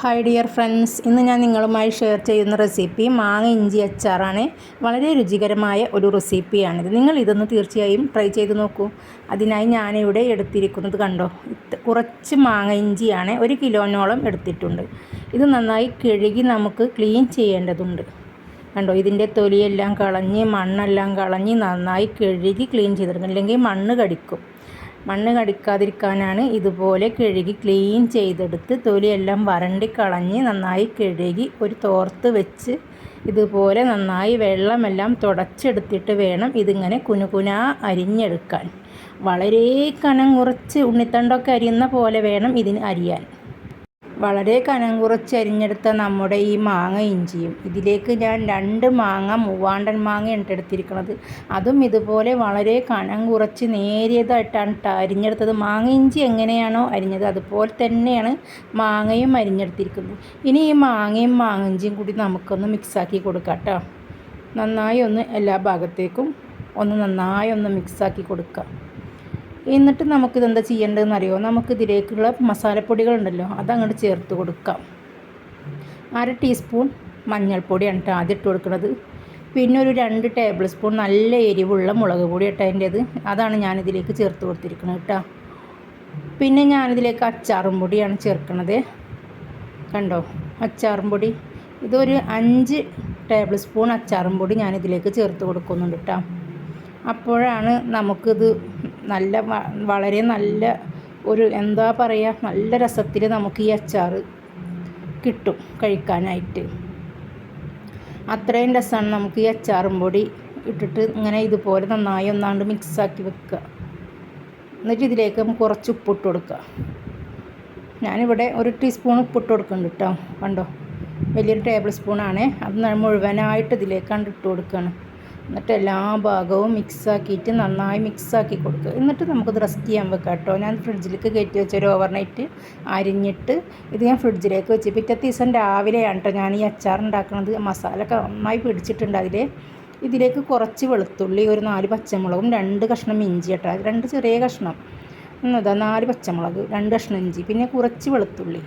Hi dear friends ഇന്ന് ഞാൻ നിങ്ങളുമായി ഷെയർ ചെയ്യുന്ന റെസിപ്പി മാങ്ങ ഇഞ്ചി അച്ചാറാണ്. വളരെ രുചികരമായ ഒരു റെസിപ്പിയാണിത് നിങ്ങൾ ഇതൊന്ന് തീർച്ചയായും ട്രൈ ചെയ്ത് നോക്കൂ. അതിനായി ഞാനിവിടെ എടുത്തിരിക്കുന്നത് കണ്ടോ? കുറച്ച് മാങ്ങ ഇഞ്ചിയാണ്. ഒരു കിലോനോളം എടുത്തിട്ടുണ്ട്. ഇത് നന്നായി കഴുകി നമുക്ക് ക്ലീൻ ചെയ്യേണ്ടതുണ്ട്. കണ്ടോ? ഇതിന്റെ തൊലിയെല്ലാം കളഞ്ഞ് മണ്ണെല്ലാം കളഞ്ഞ് നന്നായി കഴുകി ക്ലീൻ ചെയ്തെടുക്കണം. അല്ലെങ്കിൽ മണ്ണ് കടിക്കും. മണ്ണ് കടിക്കാതിരിക്കാനാണ് ഇതുപോലെ കഴുകി ക്ലീൻ ചെയ്തെടുത്ത് തൊലിയെല്ലാം വരണ്ടി കളഞ്ഞ് നന്നായി കഴുകി ഒരു തോർത്ത് വെച്ച് ഇതുപോലെ നന്നായി വെള്ളമെല്ലാം തുടച്ചെടുത്തിട്ട് വേണം ഇതിങ്ങനെ കുനുകുനാ അരിഞ്ഞെടുക്കാൻ. വളരെ കനം കുറച്ച് ഉണ്ണിത്തണ്ടൊക്കെ അരിയുന്ന പോലെ വേണം ഇതിന് അരിയാൻ. വളരെ കനം കുറച്ച് അരിഞ്ഞെടുത്ത നമ്മുടെ ഈ മാങ്ങ ഇഞ്ചിയും. ഇതിലേക്ക് ഞാൻ രണ്ട് മാങ്ങ മൂവാണ്ടൻ മാങ്ങ എടുത്തിരിക്കുന്നത് അതും ഇതുപോലെ വളരെ കനം കുറച്ച് നേരിയതായിട്ടാണ് അരിഞ്ഞെടുത്തത്. മാങ്ങ ഇഞ്ചി എങ്ങനെയാണോ അരിഞ്ഞത് അതുപോലെ തന്നെയാണ് മാങ്ങയും അരിഞ്ഞെടുത്തിരിക്കുന്നത്. ഇനി ഈ മാങ്ങയും മാങ്ങ ഇഞ്ചിയും കൂടി നമുക്കൊന്ന് മിക്സാക്കി കൊടുക്കാം കേട്ടോ നന്നായി ഒന്ന് എല്ലാ ഭാഗത്തേക്കും ഒന്ന് നന്നായി ഒന്ന് മിക്സാക്കി കൊടുക്കാം. എന്നിട്ട് നമുക്കിതെന്താ ചെയ്യേണ്ടതെന്ന് അറിയോ നമുക്കിതിലേക്കുള്ള മസാലപ്പൊടികളുണ്ടല്ലോ അതങ്ങോട്ട് ചേർത്ത് കൊടുക്കാം. അര ടീസ്പൂൺ മഞ്ഞൾപ്പൊടിയാണ് കേട്ടോ ആദ്യം ഇട്ട് കൊടുക്കുന്നത് പിന്നെ ഒരു രണ്ട് ടേബിൾ സ്പൂൺ നല്ല എരിവുള്ള മുളക് പൊടി കേട്ടോ അതിന്റേത്. അതാണ് ഞാനിതിലേക്ക് ചേർത്ത് കൊടുത്തിരിക്കുന്നത് കേട്ടോ പിന്നെ ഞാനിതിലേക്ക് അച്ചാറും പൊടിയാണ് ചേർക്കുന്നത് കണ്ടോ? അച്ചാറും പൊടി. ഇതൊരു അഞ്ച് ടേബിൾ സ്പൂൺ അച്ചാറും പൊടി ഞാനിതിലേക്ക് ചേർത്ത് കൊടുക്കുന്നുണ്ട് കേട്ടോ അപ്പോഴാണ് നമുക്കിത് നല്ല വളരെ നല്ല ഒരു എന്താ പറയുക നല്ല രസത്തിൽ നമുക്ക് ഈ അച്ചാർ കിട്ടും കഴിക്കാനായിട്ട്. അത്രയും രസമാണ് നമുക്ക് ഈ അച്ചാറും പൊടി ഇട്ടിട്ട് ഇങ്ങനെ ഇതുപോലെ നന്നായി ഒന്നാണ്ട് മിക്സാക്കി വെക്കുക. എന്നിട്ട് ഇതിലേക്ക് നമുക്ക് കുറച്ച് ഉപ്പിട്ട് കൊടുക്കുക. ഞാനിവിടെ ഒരു ടീസ്പൂൺ ഉപ്പിട്ട് കൊടുക്കുന്നുണ്ട് കേട്ടോ. കണ്ടോ? വലിയൊരു ടേബിൾ സ്പൂണാണ്. അത് മുഴുവനായിട്ട് ഇതിലേക്കാണ്ട് ഇട്ട് കൊടുക്കുകയാണ്. എന്നിട്ട് എല്ലാ ഭാഗവും മിക്സാക്കിയിട്ട് നന്നായി മിക്സാക്കി കൊടുക്കുക. എന്നിട്ട് നമുക്ക് റെസ്റ്റ് ചെയ്യാൻ വെക്കാം കേട്ടോ. ഞാൻ ഫ്രിഡ്ജിലേക്ക് കയറ്റി വെച്ചൊരു ഓവർനൈറ്റ് അരിഞ്ഞിട്ട് ഇത് ഞാൻ ഫ്രിഡ്ജിലേക്ക് വെച്ച്. പിറ്റത്തെ ദിവസം രാവിലെയാണ് കേട്ടോ ഞാൻ ഈ അച്ചാർ ഉണ്ടാക്കുന്നത് മസാല ഒക്കെ നന്നായി പിടിച്ചിട്ടുണ്ട് അതിൽ ഇതിലേക്ക് കുറച്ച് വെളുത്തുള്ളി ഒരു നാല് പച്ചമുളകും രണ്ട് കഷ്ണം ഇഞ്ചി കേട്ടോ രണ്ട് ചെറിയ കഷ്ണം. എന്നതാ നാല് പച്ചമുളക് രണ്ട് കഷ്ണം ഇഞ്ചി പിന്നെ കുറച്ച് വെളുത്തുള്ളി.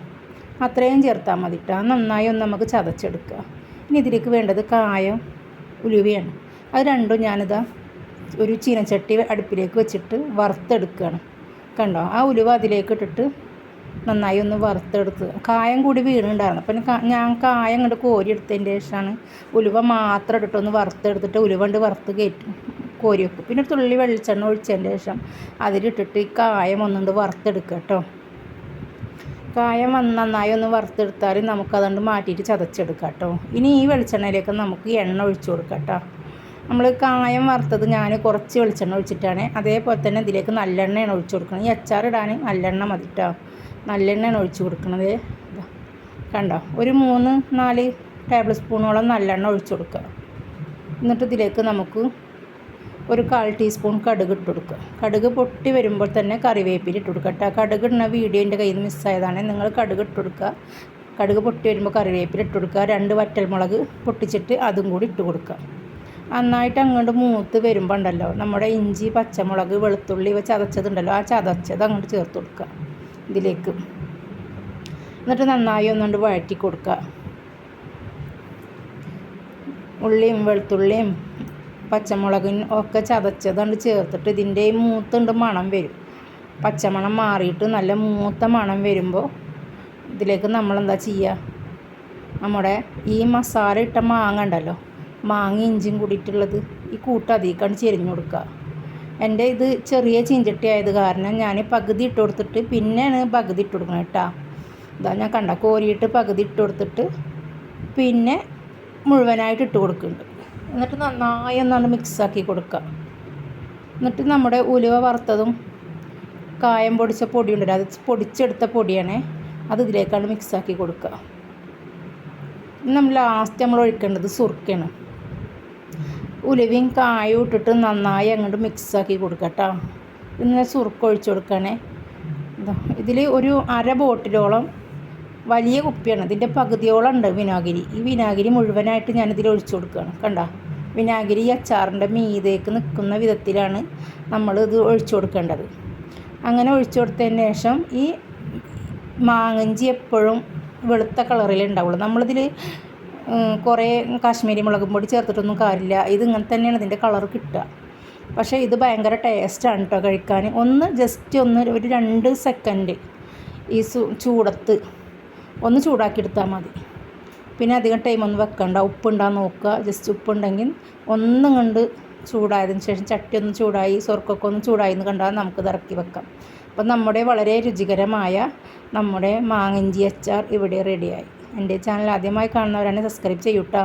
അത്രയും ചേർത്താൽ മതി കേട്ടോ നന്നായി ഒന്ന് നമുക്ക് ചതച്ചെടുക്കുക ഇനി ഇതിലേക്ക് വേണ്ടത് കായം ഉലുവയാണ്. അത് രണ്ടും ഞാനിതാ ഒരു ചീനച്ചട്ടി അടുപ്പിലേക്ക് വെച്ചിട്ട് വറുത്തെടുക്കുകയാണ്. കണ്ടോ? ആ ഉലുവ അതിലേക്ക് ഇട്ടിട്ട് നന്നായി ഒന്ന് വറുത്തെടുത്ത്. കായം കൂടി വീണുണ്ടായിരുന്നു. അപ്പം ഞാൻ കായം അങ്ങോട്ട് കോരി എടുത്തതിന്റെ ശേഷമാണ് ഉലുവ മാത്രം ഇട്ടിട്ടൊന്ന് വറുത്തെടുത്തിട്ട് ഉലുവ കൊണ്ട് വറുത്ത് കയറ്റും കോരി വെക്കും. പിന്നെ തുള്ളി വെളിച്ചെണ്ണ ഒഴിച്ചതിന്റെ ശേഷം അതിലിട്ടിട്ട് ഈ കായം ഒന്നുകൊണ്ട് വറുത്തെടുക്കുക കേട്ടോ. കായം നന്നായി ഒന്ന് വറുത്തെടുത്താൽ നമുക്കതുകൊണ്ട് മാറ്റിയിട്ട് ചതച്ചെടുക്കാം കേട്ടോ. ഇനി ഈ വെളിച്ചെണ്ണയിലേക്ക് നമുക്ക് എണ്ണ ഒഴിച്ചു കൊടുക്കാം കേട്ടോ. നമ്മൾ കായം വറുത്തത് ഞാൻ കുറച്ച് വെളിച്ചെണ്ണ ഒഴിച്ചിട്ടാണ്. അതേപോലെ തന്നെ ഇതിലേക്ക് നല്ലെണ്ണയാണ് ഒഴിച്ചു കൊടുക്കുന്നത് ഈ അച്ചാറിടാൻ നല്ലെണ്ണ മതി കേട്ടോ നല്ലെണ്ണയാണ് ഒഴിച്ചു കൊടുക്കുന്നത് കണ്ടോ? ഒരു മൂന്ന് നാല് ടേബിൾ സ്പൂണോളം നല്ലെണ്ണ ഒഴിച്ചു കൊടുക്കുക. എന്നിട്ട് ഇതിലേക്ക് നമുക്ക് ഒരു കാൽ ടീസ്പൂൺ കടുക് ഇട്ട് കൊടുക്കുക. കടുക് പൊട്ടി വരുമ്പോൾ തന്നെ കറിവേപ്പില ഇട്ട് കൊടുക്കുക കേട്ടോ കടുക് ഇടുന്ന വീഡിയോ എന്റെ കയ്യിൽ നിന്ന് മിസ്സായതാണ് നിങ്ങൾ കടുക് ഇട്ട് കൊടുക്കുക. കടുക് പൊട്ടി വരുമ്പോൾ കറിവേപ്പില ഇട്ട് കൊടുക്കുക. രണ്ട് വറ്റൽമുളക് പൊട്ടിച്ചിട്ട് അതും കൂടി ഇട്ട് കൊടുക്കുക. നന്നായിട്ട് അങ്ങോട്ട് മൂത്ത് വരുമ്പോൾ ഉണ്ടല്ലോ നമ്മുടെ ഇഞ്ചി പച്ചമുളക് വെളുത്തുള്ളി ഇവ ചതച്ചതുണ്ടല്ലോ ആ ചതച്ചത് അങ്ങോട്ട് ചേർത്ത് കൊടുക്കുക ഇതിലേക്ക്. എന്നിട്ട് നന്നായി ഒന്നുകൊണ്ട് വഴറ്റി കൊടുക്കുക. ഉള്ളിയും വെളുത്തുള്ളിയും പച്ചമുളകും ഒക്കെ ചതച്ചതുകൊണ്ട് ചേർത്തിട്ട് ഇതിന്റെ മൂത്തുണ്ട് മണം വരും. പച്ചമണം മാറിയിട്ട് നല്ല മൂത്ത മണം വരുമ്പോൾ ഇതിലേക്ക് നമ്മളെന്താ ചെയ്യുക? നമ്മുടെ ഈ മസാല ഇട്ട മാങ്ങ ഉണ്ടല്ലോ മാങ്ങ ഇഞ്ചിയും കൂടിയിട്ടുള്ളത് ഈ കൂട്ട് അതിലേക്കാണ് ചെരിഞ്ഞു കൊടുക്കുക. എന്റെ ഇത് ചെറിയ ചീഞ്ചട്ടി ആയത് കാരണം ഞാൻ പകുതി ഇട്ട് കൊടുത്തിട്ട് പിന്നെയാണ് പകുതി ഇട്ട് കൊടുക്കണം കേട്ടോ. ഇതാ ഞാൻ കണ്ട കോരിയിട്ട് പകുതി ഇട്ട് കൊടുത്തിട്ട് പിന്നെ മുഴുവനായിട്ട് ഇട്ട് കൊടുക്കുന്നുണ്ട്. എന്നിട്ട് നന്നായി ഒന്നാണ് മിക്സാക്കി കൊടുക്കുക. എന്നിട്ട് നമ്മുടെ ഉലുവ വറുത്തതും കായം പൊടിച്ച പൊടി ഉണ്ടല്ലോ അത് പൊടിച്ചെടുത്ത പൊടിയാണ് അത് ഇതിലേക്കാണ് മിക്സാക്കി കൊടുക്കുക. നമ്മൾ ലാസ്റ്റ് നമ്മൾ ഒഴിക്കേണ്ടത് സുർക്കയാണ്. ഉലുവയും കായും ഇട്ടിട്ട് നന്നായി അങ്ങോട്ട് മിക്സാക്കി കൊടുക്കട്ടോ. കേട്ടോ ഇന്ന് സുറുക്ക് ഒഴിച്ച് കൊടുക്കണേ ഇതിൽ ഒരു അര ബോട്ടിലോളം വലിയ കുപ്പിയാണ്. ഇതിന്റെ പകുതിയോളം ഉണ്ട് വിനാഗിരി. ഈ വിനാഗിരി മുഴുവനായിട്ട് ഞാനിതിൽ ഒഴിച്ചു കൊടുക്കുകയാണ് കണ്ട? വിനാഗിരി ഈ അച്ചാറിന്റെ മീതേക്ക് നിൽക്കുന്ന വിധത്തിലാണ് നമ്മൾ ഇത് ഒഴിച്ചു കൊടുക്കേണ്ടത്. അങ്ങനെ ഒഴിച്ചു കൊടുത്തതിന് ശേഷം ഈ മാങ്ങഞ്ചി എപ്പോഴും വെളുത്ത കളറിലുണ്ടാവുള്ളൂ നമ്മളിതിൽ കുറേ കാശ്മീരി മുളകും പൊടി ചേർത്തിട്ടൊന്നും കാര്യമില്ല. ഇങ്ങനെ തന്നെയാണ് ഇതിന്റെ കളർ കിട്ടുക. പക്ഷേ ഇത് ഭയങ്കര ടേസ്റ്റാണ് കേട്ടോ കഴിക്കാൻ. ഒന്ന് ജസ്റ്റ് ഒന്ന് ഒരു രണ്ട് സെക്കൻഡ് ഈ ചൂടത്ത് ഒന്ന് ചൂടാക്കി എടുത്താൽ മതി. പിന്നെ അധികം ടൈം ഒന്നും വെക്കണ്ട. ഉപ്പുണ്ടാന്ന് നോക്കുക. ജസ്റ്റ് ഉപ്പുണ്ടെങ്കിൽ ഒന്നും കണ്ട് ചൂടായതിന് ശേഷം ചട്ടി ഒന്ന് ചൂടായി സ്വർക്കൊക്കെ ഒന്ന് ചൂടായി എന്ന് കണ്ടാൽ നമുക്ക് ഇറക്കി വെക്കാം. അപ്പം നമ്മുടെ വളരെ രുചികരമായ നമ്മുടെ മാങ്ങഞ്ചി അച്ചാർ ഇവിടെ റെഡിയായി എന്റെ ചാനൽ ആദ്യമായി കാണുന്നവരാണ് സബ്സ്ക്രൈബ് ചെയ്യൂട്ടോ